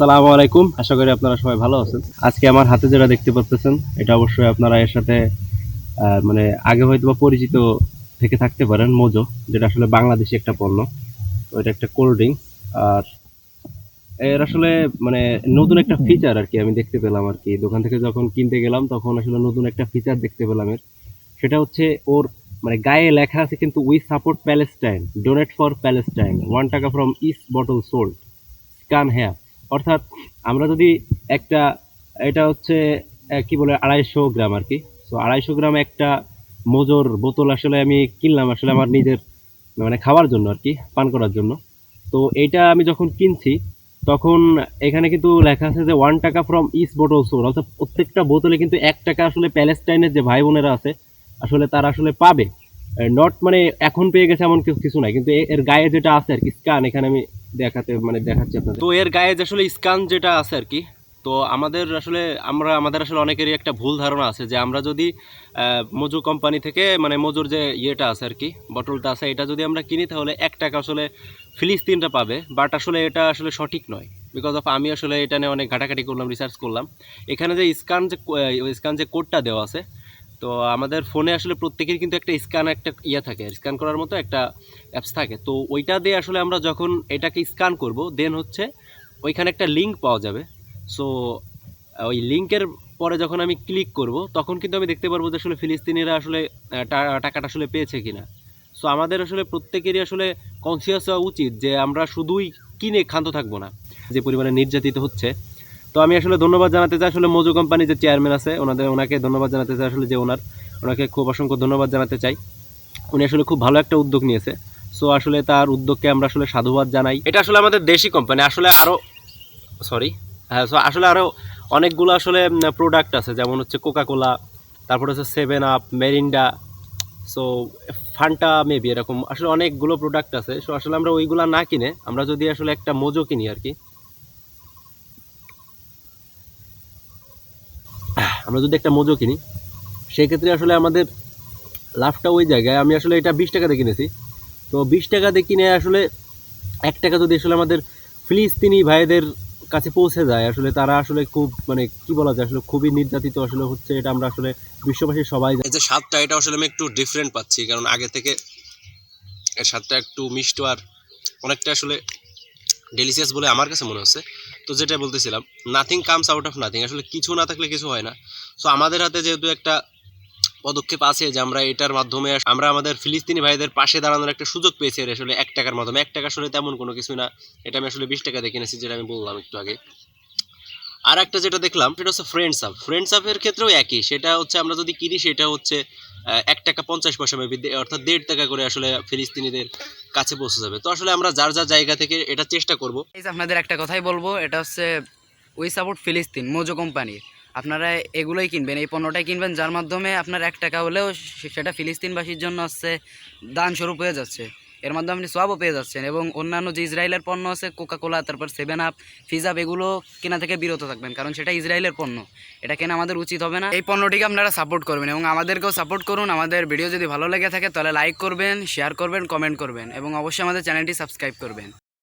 আসসালামু আলাইকুম। আশা করি আপনারা সবাই ভালো আছেন। আজকে আমার হাতে যেটা দেখতে পাচ্ছেন এটা অবশ্যই আপনারা এর সাথে মানে আগে হয়তো বা পরিচিত থেকে থাকতে পারেন, মোজো, যেটা আসলে বাংলাদেশি একটা পণ্য। তো এটা একটা কোল্ড ড্রিঙ্কস আর এর আসলে মানে নতুন একটা ফিচার আর কি আমি দেখতে পেলাম আর কি। দোকান থেকে যখন কিনতে গেলাম, তখন আসলে নতুন একটা ফিচার দেখতে পেলাম এর। সেটা হচ্ছে ওর মানে গায়ে লেখা আছে কিন্তু we support Palestine, donate for Palestine, one টাকা from each bottle sold, scan here. অর্থাৎ আমরা যদি একটা, এটা হচ্ছে কি বলে, আড়াইশো গ্রাম আর কি। তো আড়াইশো গ্রাম একটা মোজোর বোতল আসলে আমি কিনলাম আসলে আমার নিজের মানে খাওয়ার জন্য আর কি, পান করার জন্য। তো এইটা আমি যখন কিনছি, তখন এখানে কিন্তু লেখা আছে যে ওয়ান টাকা ফ্রম ইস বোটল সোর অর্থাৎ প্রত্যেকটা বোতলে কিন্তু এক টাকা আসলে প্যালেস্টাইনের যে ভাই বোনেরা আছে, আসলে তারা আসলে পাবে। নট মানে এখন পেয়ে গেছে এমন কিছু কিছু নাই, কিন্তু এর গায়ে যেটা আছে আর কি স্কান এখানে আমি দেখাতে মানে দেখাচ্ছি আপনাদের। তো এর গায়ে যে আসলে স্কান যেটা আছে আর কি তো আমাদের আসলে আমরা আমাদের আসলে অনেকেরই একটা ভুল ধারণা আছে যে আমরা যদি আহ, মজু কোম্পানি থেকে মানে মজুর যে ইয়েটা আছে আর কি বটলটা আছে এটা যদি আমরা কিনি তাহলে এক টাকা আসলে ফিলিস্তিনটা পাবে বাট আসলে এটা আসলে সঠিক নয়। বিকজ অফ আমি আসলে এটা নিয়ে অনেক ঘাটাঘাটি করলাম রিসার্চ করলাম। এখানে যে স্কান যে স্কান যে কোডটা দেওয়া আছে তো আমাদের ফোনে আসলে প্রত্যেকের কিন্তু একটা স্ক্যান একটা ইয়ে থাকে স্ক্যান করার মতো একটা অ্যাপস থাকে। তো ওইটা দিয়ে আসলে আমরা যখন এটাকে স্ক্যান করব দেন হচ্ছে ওইখানে একটা লিঙ্ক পাওয়া যাবে। সো ওই লিঙ্কের পরে যখন আমি ক্লিক করব, তখন কিন্তু আমি দেখতে পারব যে আসলে ফিলিস্তিনিরা আসলে টাকাটা আসলে পেয়েছে কিনা। সো আমাদের আসলে প্রত্যেকেরই আসলে কনসিয়াস হওয়া উচিত যে আমরা শুধুই কিনে ক্ষান্ত থাকব না। যে পরিমাণে নির্যাতিত হচ্ছে তো আমি আসলে ধন্যবাদ জানাতে চাই আসলে মজু কোম্পানি যে চেয়ারম্যান আছে, ওনাদের, ওনাকে ধন্যবাদ জানাতে চাই আসলে যে ওনার, ওনাকে খুব অসংখ্য ধন্যবাদ জানাতে চাই। উনি আসলে খুব ভালো একটা উদ্যোগ নিয়েছে। সো আসলে তার উদ্যোগকে আমরা আসলে সাধুবাদ জানাই। এটা আসলে আমাদের দেশি কোম্পানি আসলে আরও সরি হ্যাঁ সো আসলে আরও অনেকগুলো আসলে প্রোডাক্ট আছে, যেমন হচ্ছে কোকা কোলা তারপর হচ্ছে seven up Mirinda so Fanta maybe এরকম, আসলে অনেকগুলো প্রোডাক্ট আছে। সো আসলে আমরা ওইগুলা না কিনে, আমরা যদি আসলে একটা মোজো কিনি আর কি আমরা যদি একটা মোজো কিনি, সেক্ষেত্রে আসলে আমাদের লাভটা ওই জায়গায়। আমি আসলে এটা বিশ টাকাতে কিনেছি। তো বিশ টাকাতে কিনে আসলে এক টাকা যদি আসলে আমাদের ফিলিস্তিনি ভাইদের কাছে পৌঁছে যায়, আসলে তারা আসলে খুব মানে কি বলা যায়, আসলে খুবই নির্যাতিত আসলে হচ্ছে এটা আমরা আসলে বিশ্ববাসী সবাই এই যে স্বাদটা, এটা আসলে আমি একটু ডিফারেন্ট পাচ্ছি, কারণ আগে থেকে এর স্বাদটা একটু মিষ্ট আর অনেকটা আসলে ডেলিসিয়াস বলে আমার কাছে মনে হচ্ছে। তো যেটা বলতেছিলাম nothing comes out of nothing আসলে কিছু না থাকলে কিছু হয় না। সো আমাদের হাতে যেহেতু একটা পদক্ষেপ আছে যে আমরা এটার মাধ্যমে আমরা আমাদের ফিলিস্তিনি ভাইদের পাশে দাঁড়ানোর একটা সুযোগ পেয়েছি আর আসলে এক টাকার মাধ্যমে। এক টাকা আসলে তেমন কোনো কিছু না, এটা আমি আসলে বিশ টাকা দেখে কিনেছি, যেটা আমি বললাম একটু আগে। আর একটা যেটা দেখলাম, সেটা হচ্ছে ফ্রেন্ডস আপ ফ্রেন্ডস আপের ক্ষেত্রেও একই, সেটা হচ্ছে আমরা যদি কিনি, সেটা হচ্ছে এক টাকা পঞ্চাশ পয়সা মেপি অর্থাৎ দেড় টাকা করে আসলে ফিলিস্তিনিদের কাছে পৌঁছে যাবে। তো আসলে আমরা যার যার জায়গা থেকে এটা চেষ্টা করব। এই যে আপনাদের একটা কথাই বলব, এটা হচ্ছে উই সাপোর্ট ফিলিস্তিন, মোজো কোম্পানি আপনারা এগুলোই কিনবেন, এই পণ্যটাই কিনবেন, যার মাধ্যমে আপনার এক টাকা হলেও সেটা ফিলিস্তিনবাসীর জন্য হচ্ছে দান স্বরূপ হয়ে যাচ্ছে। এর মাধ্যমে আপনি সবও পেয়ে যাচ্ছেন এবং অন্যান্য যে ইসরায়েলের পণ্য আছে কোকা কোলা তারপর সেভেন আপ ফিজাপ এগুলো কেনা থেকে বিরত থাকবেন, কারণ সেটা ইসরায়েলের পণ্য। এটা কেনা আমাদের উচিত হবে না। এই পণ্যটিকে আপনারা সাপোর্ট করবেন এবং আমাদেরকেও সাপোর্ট করুন। আমাদের ভিডিও যদি ভালো লেগে থাকে, তাহলে লাইক করবেন শেয়ার করবেন কমেন্ট করবেন এবং অবশ্যই আমাদের চ্যানেলটি সাবস্ক্রাইব করবেন।